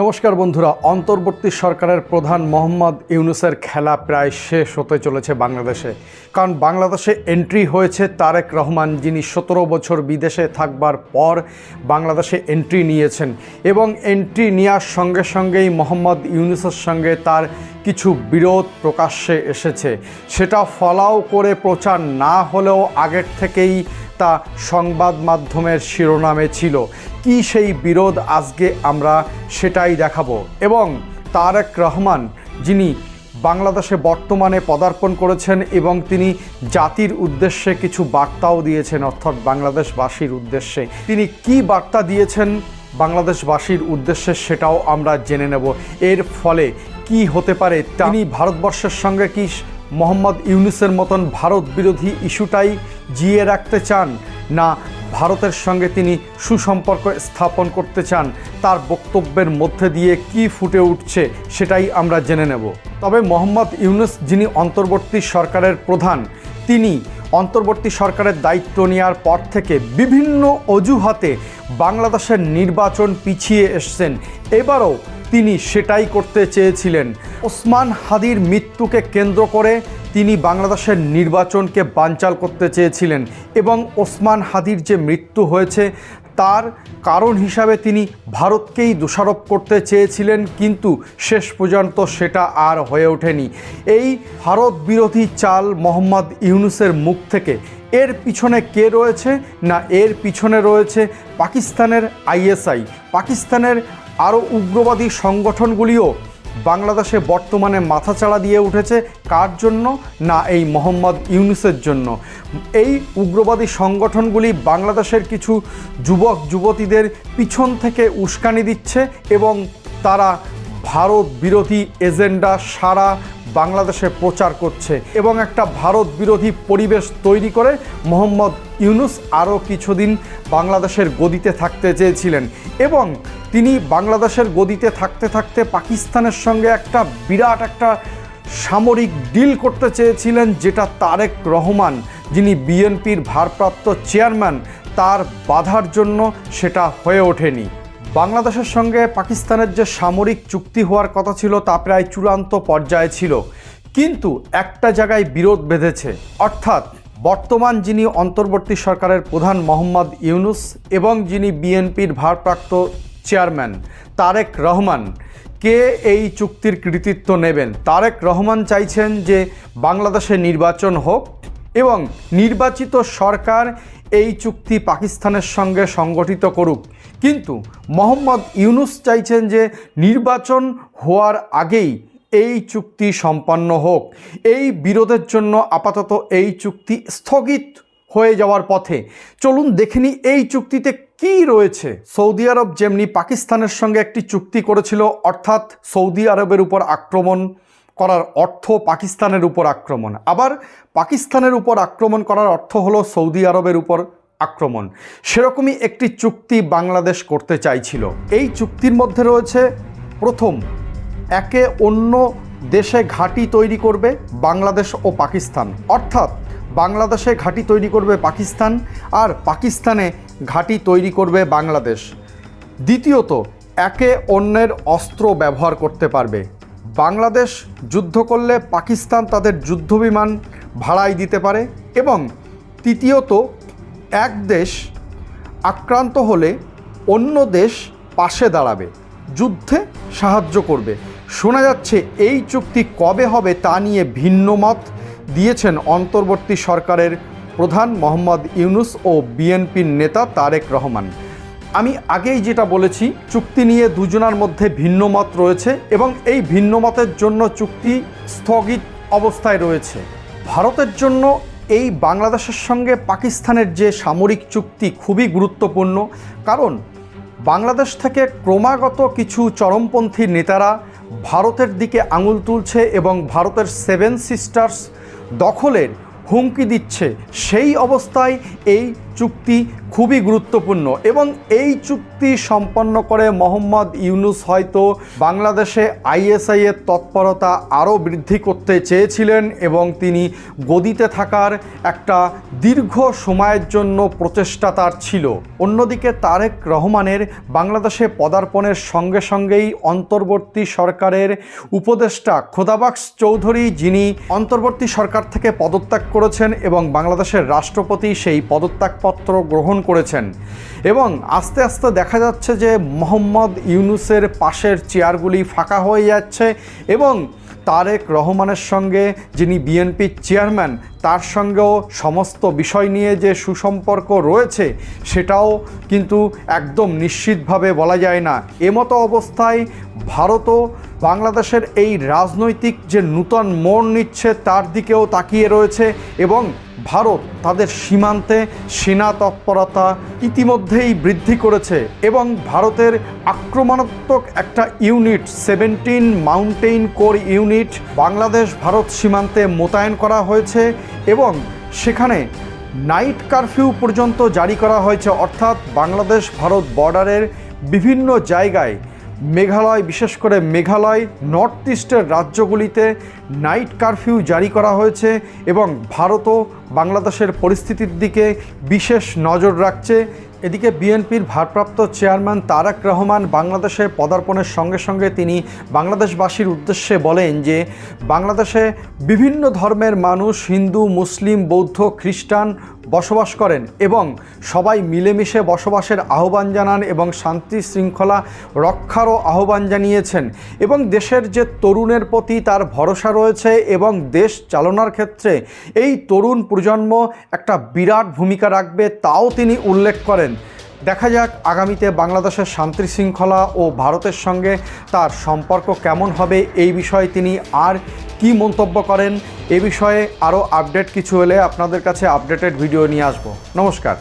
নমস্কার বন্ধুরা, অন্তর্বর্তী সরকারের প্রধান মোহাম্মদ ইউনুসের খেলা প্রায় শেষ হতে চলেছে বাংলাদেশে। কারণ বাংলাদেশে এন্ট্রি হয়েছে তারেক রহমান, যিনি সতেরো বছর বিদেশে থাকবার পর বাংলাদেশে এন্ট্রি নিয়েছেন এবং এন্ট্রি নেওয়ার সঙ্গে সঙ্গেই মোহাম্মদ ইউনুসের সঙ্গে তার কিছু বিরোধ প্রকাশ্যে এসেছে। সেটা ফলাও করে প্রচার না হলেও আগের থেকেই তা সংবাদ মাধ্যমের শিরোনামে ছিল, কি সেই বিরোধ আজকে আমরা সেটাই দেখাবো? এবং তারেক রহমান, যিনি বাংলাদেশে বর্তমানে পদার্পণ করেছেন এবং তিনি জাতির উদ্দেশ্যে কিছু বার্তাও দিয়েছেন, অর্থাৎ বাংলাদেশবাসীর উদ্দেশ্যে। তিনি কি বার্তা দিয়েছেন বাংলাদেশবাসীর উদ্দেশ্যে সেটাও আমরা জেনে নেব। এর ফলে কি হতে পারে? তিনি ভারতবর্ষের সঙ্গে কি মোহাম্মদ ইউনুসের মতন ভারত বিরোধী ইস্যুটাই জিয়ে রাখতে চান না ভারতের সঙ্গে তিনি সুসম্পর্ক স্থাপন করতে চান, তার বক্তব্যের মধ্যে দিয়ে কি ফুটে উঠছে সেটাই আমরা জেনে নেব। তবে মোহাম্মদ ইউনুস, যিনি অন্তর্বর্তী সরকারের প্রধান, তিনি অন্তর্বর্তী সরকারের দায়িত্ব নেওয়ার পর থেকে বিভিন্ন অজুহাতে বাংলাদেশের নির্বাচন পিছিয়ে এসছেন। এবারও তিনি সেটাই করতে চেয়েছিলেন। ওসমান হাদির মৃত্যুকে কেন্দ্র করে তিনি বাংলাদেশের নির্বাচনকে বানচাল করতে চেয়েছিলেন এবং ওসমান হাদির যে মৃত্যু হয়েছে, তার কারণ হিসাবে তিনি ভারতকেই দোষারোপ করতে চেয়েছিলেন, কিন্তু শেষ পর্যন্ত সেটা আর হয়ে ওঠেনি। এই ভারত বিরোধী চাল মোহাম্মদ ইউনুসের মুখ থেকে এর পিছনে কে রয়েছে? না, এর পিছনে রয়েছে পাকিস্তানের আইএসআই। পাকিস্তানের আরও উগ্রবাদী সংগঠনগুলিও বাংলাদেশে বর্তমানে মাথাচাড়া দিয়ে উঠেছে। কার জন্য? না, এই মোহাম্মদ ইউনুসের জন্য। এই উগ্রবাদী সংগঠনগুলি বাংলাদেশের কিছু যুবক, যুবতীদের পিছন থেকে উস্কানি দিচ্ছে এবং তারা ভারত বিরোধী এজেন্ডা সারা বাংলাদেশে প্রচার করছে এবং একটা ভারত বিরোধী পরিবেশ তৈরি করে মোহাম্মদ ইউনুস আরও কিছুদিন বাংলাদেশের গদিতে থাকতে চেয়েছিলেন এবং তিনি বাংলাদেশের গদিতে থাকতে থাকতে পাকিস্তানের সঙ্গে একটা বিরাট একটা সামরিক ডিল করতে চেয়েছিলেন যেটা তারেক রহমান, যিনি বিএনপির ভারপ্রাপ্ত চেয়ারম্যান, তার বাধার জন্য সেটা হয়ে ওঠেনি। বাংলাদেশের সঙ্গে পাকিস্তানের যে সামরিক চুক্তি হওয়ার কথা ছিল তা প্রায় চূড়ান্ত পর্যায়ে ছিল। কিন্তু একটা জায়গায় বিরোধ বেঁধেছে। অর্থাৎ বর্তমান যিনি অন্তর্বর্তী সরকারের প্রধান মোহাম্মদ ইউনুস এবং যিনি বিএনপির ভারপ্রাপ্ত চেয়ারম্যান তারেক রহমান, কে এই চুক্তির কৃতিত্ব নেবেন? তারেক রহমান চাইছেন যে বাংলাদেশে নির্বাচন হোক এবং নির্বাচিত সরকার এই চুক্তি পাকিস্তানের সঙ্গে সংগঠিত করুক। কিন্তু মোহাম্মদ ইউনুস চাইছেন যে নির্বাচন হওয়ার আগেই এই চুক্তি সম্পন্ন হোক। এই বিরোধের জন্য আপাতত এই চুক্তি স্থগিত হয়ে যাওয়ার পথে। চলুন দেখে নিই এই চুক্তিতে কি রয়েছে। সৌদি আরব যেমনি পাকিস্তানের সঙ্গে একটি চুক্তি করেছিল, অর্থাৎ সৌদি আরবের উপর আক্রমণ করার অর্থ পাকিস্তানের উপর আক্রমণ। আবার পাকিস্তানের উপর আক্রমণ করার অর্থ হলো সৌদি আরবের উপর আক্রমণ। সেরকমই একটি চুক্তি বাংলাদেশ করতে চাইছিল। এই চুক্তির মধ্যে রয়েছে, প্রথম, একে অন্য দেশে ঘাঁটি তৈরি করবে বাংলাদেশ ও পাকিস্তান। অর্থাৎ, বাংলাদেশে ঘাঁটি তৈরি করবে পাকিস্তান আর পাকিস্তানে ঘাঁটি তৈরি করবে বাংলাদেশ। দ্বিতীয়ত, একে অন্যের অস্ত্র ব্যবহার করতে পারবে। বাংলাদেশ যুদ্ধ করলে পাকিস্তান তাদের যুদ্ধবিমান ভাড়ায় দিতে পারে এবং তৃতীয়ত এক দেশ আক্রান্ত হলে অন্য দেশ পাশে দাঁড়াবে, যুদ্ধে সাহায্য করবে। শোনা যাচ্ছে এই চুক্তি কবে হবে তা নিয়ে ভিন্ন মত দিয়েছেন অন্তর্বর্তী সরকারের প্রধান মোহাম্মদ ইউনুস ও বিএনপির নেতা তারেক রহমান। আমি আগেই যেটা বলেছি, চুক্তি নিয়ে দুজনার মধ্যে ভিন্ন মত রয়েছে এবং এই ভিন্ন মতের জন্য চুক্তি স্থগিত অবস্থায় রয়েছে। ভারতের জন্য এই বাংলাদেশের সঙ্গে পাকিস্তানের যে সামরিক চুক্তি খুবই গুরুত্বপূর্ণ, কারণ বাংলাদেশ থেকে ক্রমাগত কিছু চরমপন্থী নেতারা ভারতের দিকে আঙুল তুলছে এবং ভারতের সেভেন সিস্টার্স দখলের হুমকি দিচ্ছে। সেই অবস্থায় এই চুক্তি খুবই গুরুত্বপূর্ণ এবং এই চুক্তি সম্পন্ন করে মোহাম্মদ ইউনুস হয়তো বাংলাদেশে আইএসআই এর তৎপরতা আরও বৃদ্ধি করতে চেয়েছিলেন এবং তিনি গদিতে থাকার একটা দীর্ঘ সময়ের জন্য প্রচেষ্টা তার ছিল। অন্যদিকে তারেক রহমানের বাংলাদেশে পদার্পণের সঙ্গে সঙ্গেই অন্তর্বর্তী সরকারের উপদেষ্টা খোদাবাক্স চৌধুরী যিনি অন্তর্বর্তী সরকার থেকে পদত্যাগ করেছেন এবং বাংলাদেশের রাষ্ট্রপতি সেই পদত্যাগপত্র গ্রহণ করেছেন। এবং আস্তে আস্তে দেখা যাচ্ছে যে মোহাম্মদ ইউনুসের পাশের চেয়ারগুলি ফাঁকা হয়ে যাচ্ছে এবং তারেক রহমানের সঙ্গে যিনি বিএনপির চেয়ারম্যান, তার সঙ্গেও সমস্ত বিষয় নিয়ে যে সুসম্পর্ক রয়েছে, সেটাও কিন্তু একদম নিশ্চিতভাবে বলা যায় না। এমতো অবস্থায় ভারতও বাংলাদেশের এই রাজনৈতিক যে নূতন মোড় নিচ্ছে, তার দিকেও তাকিয়ে রয়েছে এবং ভারত তাদের সীমান্তে সেনা তৎপরতা ইতিমধ্যেই বৃদ্ধি করেছে এবং ভারতের আক্রমণাত্মক একটা unit seventeen mountain corps unit Bangladesh Bharat সীমান্তে মোতায়েন করা হয়েছে এবং সেখানে নাইট কারফিউ পর্যন্ত জারি করা হয়েছে। অর্থাৎ বাংলাদেশ ভারত বর্ডারের বিভিন্ন জায়গায় মেঘালয়, বিশেষ করে মেঘালয় নর্থ ইস্টের রাজ্যগুলিতে নাইট কারফিউ জারি করা হয়েছে এবং ভারতও বাংলাদেশের পরিস্থিতির দিকে বিশেষ নজর রাখছে। এদিকে বিএনপির ভারপ্রাপ্ত চেয়ারম্যান তারাক রহমান বাংলাদেশে পদার্পণের সঙ্গে সঙ্গে তিনি বাংলাদেশবাসীর উদ্দেশ্যে বলেন যে, বাংলাদেশে বিভিন্ন ধর্মের মানুষ হিন্দু, মুসলিম, বৌদ্ধ, খ্রিস্টান বসবাস করেন এবং সবাই মিলেমিশে বসবাসের আহ্বান জানান এবং শান্তি শৃঙ্খলা রক্ষারও আহ্বান জানিয়েছেন। এবং দেশের যে তরুণের প্রতি তার ভরসা রয়েছে এবং দেশ চালনার ক্ষেত্রে এই তরুণ প্রজন্ম একটা বিরাট ভূমিকা রাখবে, তাও তিনি উল্লেখ করেন। দেখা যাক আগামীতে বাংলাদেশের শান্তি শৃঙ্খলা ও ভারতের সঙ্গে তার সম্পর্ক কেমন হবে। এই বিষয়ে তিনি আর কি মন্তব্য করেন? এ বিষয়ে আরও আপডেট কিছু হলে আপনাদের কাছে আপডেটেড ভিডিও নিয়ে আসব। নমস্কার।